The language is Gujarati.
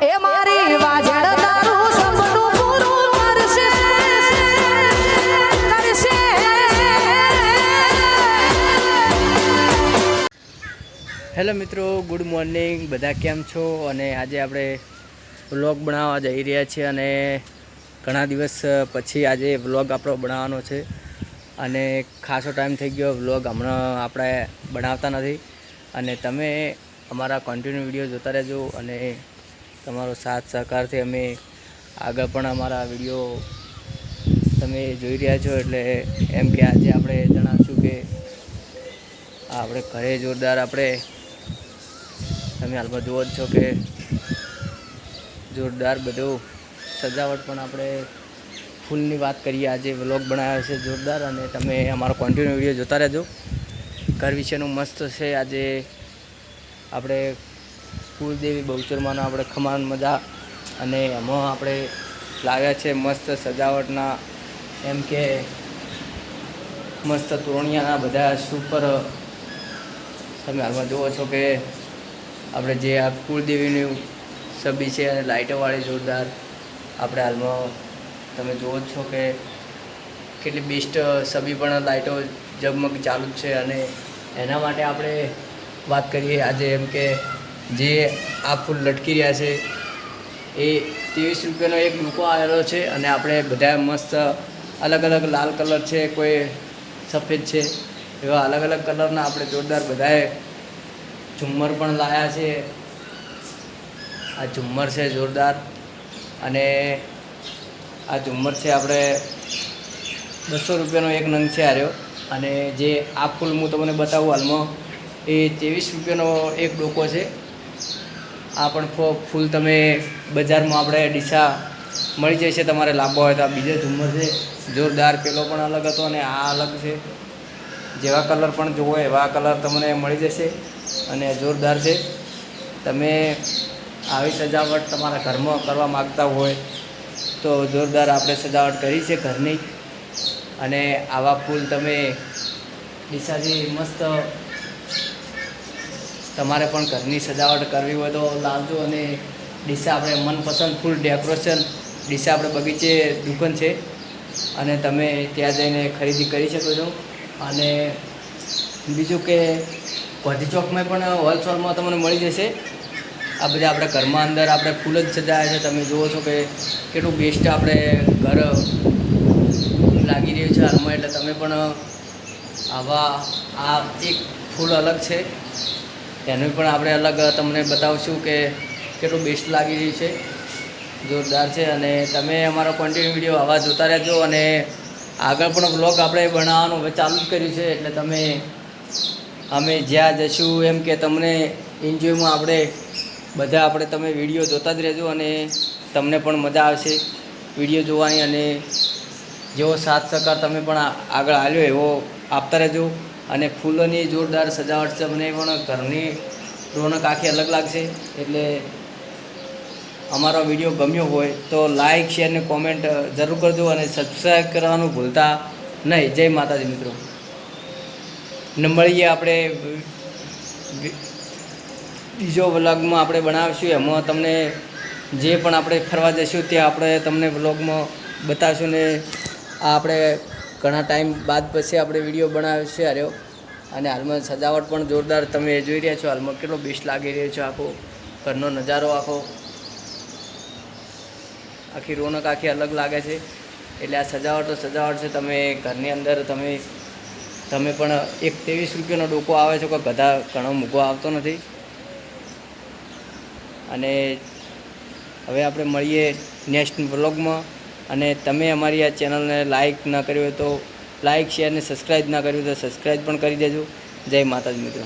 હેલો મિત્રો, ગુડ મોર્નિંગ. બધા કેમ છો? અને આજે આપણે વ્લોગ બનાવવા જઈ રહ્યા છીએ અને ઘણા દિવસ પછી આજે વ્લોગ આપણો બનાવવાનો છે. અને ખાસો ટાઈમ થઈ ગયો, વ્લોગ હમણાં આપણે બનાવતા નથી. અને તમે અમારા કન્ટિન્યુ વીડિયો જોતા રહેજો અને તમારો સાથ સહકારથી અમે આગળ પણ અમારા વીડિયો તમે જોઈ રહ્યા છો એટલે એમ કે આજે આપણે જણાવશું કે આપણે ઘરે જોરદાર આપણે તમે હાલમાં જુઓ જ છો કે જોરદાર બધું સજાવટ પણ આપણે ફૂલની વાત કરીએ, આજે વ્લોગ બનાવ્યો છે જોરદાર અને તમે અમારો કોન્ટિન્યુ વીડિયો જોતા રહેજો. ઘર વિશેનું મસ્ત છે, આજે આપણે કુલદેવી બહુચરમાનો આપણે ખમાન મજા અને એમાં આપણે લાવ્યા છે મસ્ત સજાવટના, એમ કે મસ્ત તોરણિયાના બધા સુપર તમે હાલમાં જુઓ છો કે આપણે જે આ કુળદેવીની છબી છે અને લાઇટોવાળી જોરદાર, આપણે હાલમાં તમે જુઓ છો કે કેટલી બેસ્ટ છબી પણ લાઇટો ઝગમગ ચાલુ જ છે અને એના માટે આપણે વાત કરીએ આજે એમ કે જે આ ફૂલ લટકી રહ્યા છે, એ ત્રેવીસ રૂપિયાનો એક મૂકો આવેલો છે અને આપણે બધા મસ્ત અલગ અલગ લાલ કલર છે, કોઈ સફેદ છે, એવા અલગ અલગ કલરના આપણે જોરદાર બધાએ ઝુમ્મર પણ લાયા છે. આ ઝુમ્મર છે જોરદાર અને આ ઝુમ્મર છે આપણે બસો રૂપિયાનો એક નંગ છે આર્યો અને જે આ ફૂલ હું તમને બતાવું હાલમાં, એ ત્રેવીસ રૂપિયાનો એક ડોકો છે. આ પણ ફૂલ તમે બજારમાં આપણે ડીસા મળી જશે તમારે લાંબો હોય તો આ બીજો ઝુમ્મર છે. જોરદાર પેલો પણ અલગ હતો અને આ અલગ છે. જેવા કલર પણ જોવો એવા કલર તમને મળી જશે અને જોરદાર છે. તમે આવી સજાવટ તમારા ઘરમાં કરવા માગતા હોય તો જોરદાર આપણે સજાવટ કરી છે ઘરની. અને આવા ફૂલ તમે ડીસાથી મસ્ત તમારે પણ ઘરની સજાવટ કરવી હોય તો લાવજો અને ડીસા આપણે મનપસંદ ફૂલ ડેકોરેશન, ડીસા આપણે બગીચે દુકાન છે. અને તમે ત્યાં જઈને ખરીદી કરી શકો છો. અને બીજું કે ગોધી ચોકમાં પણ હોલસેલમાં તમને મળી જશે. આ બધા આપણે ઘરમાં અંદર આપણે ફૂલ જ સજાયા છે. તમે જુઓ છો કે કેટલું બેસ્ટ આપણે ઘર લાગી રહ્યું છે હાલમાં. એટલે તમે પણ આવા, આ એક ફૂલ અલગ છે. એનું પણ આપણે અલગ તમને બતાવશું કે કેટલું બેસ્ટ લાગી રહ્યું છે. જોરદાર છે અને તમે અમારો કોન્ટિન્યુ વીડિયો આવા જોતા રહેજો અને આગળ પણ બ્લોગ આપણે બનાવવાનું હવે ચાલુ જ કર્યું છે, એટલે તમે અમે જ્યાં જશું એમ કે તમને એન્જોયમાં આપણે બધા આપણે તમે વીડિયો જોતા જ રહેજો અને તમને પણ મજા આવશે વીડિયો જોવાની અને જેવો સાથ સહકાર તમે પણ આગળ આવ્યો એવો આપતા રહેજો. અને ફૂલોની જોરદાર સજાવટ છે, મને પણ ઘરની રોનક આખી અલગ લાગશે. એટલે અમારો વીડિયો ગમ્યો હોય તો લાઈક શેર ને કોમેન્ટ જરૂર કરજો અને સબસ્ક્રાઈબ કરવાનું ભૂલતા નહીં. જય માતાજી મિત્રો. ને મળીએ આપણે બીજો વ્લોગમાં આપણે બનાવીશું. એમાં તમને જે પણ આપણે ફરવા જઈશું તે આપણે તમને વ્લોગમાં બતાવશું ને આ આપણે ઘણા ટાઈમ બાદ પછી આપણે વીડિયો બનાવ્યો છે અરે અને હાલમાં સજાવટ પણ જોરદાર તમે જોઈ રહ્યા છો. હાલમાં કેટલો બેસ્ટ લાગી રહ્યો છે આખો. ઘરનો નજારો આખો. આખી રોનક આખી અલગ લાગે છે. એટલે આ સજાવટ તો સજાવટ છે. તમે ઘરની અંદર તમે તમે પણ એક ત્રેવીસ રૂપિયાનો ડોકો આવે છે કે ગધા ઘણો મૂકો આવતો નથી. અને હવે આપણે મળીએ નેક્સ્ટ વ્લોગમાં. અને તમે અમારી આ ચેનલને લાઇક ના કરી હોય તો લાઇક શેર અને સબસ્ક્રાઈબ ના કર્યું તો સબસ્ક્રાઈબ પણ કરી દેજો. જય માતાજી મિત્રો.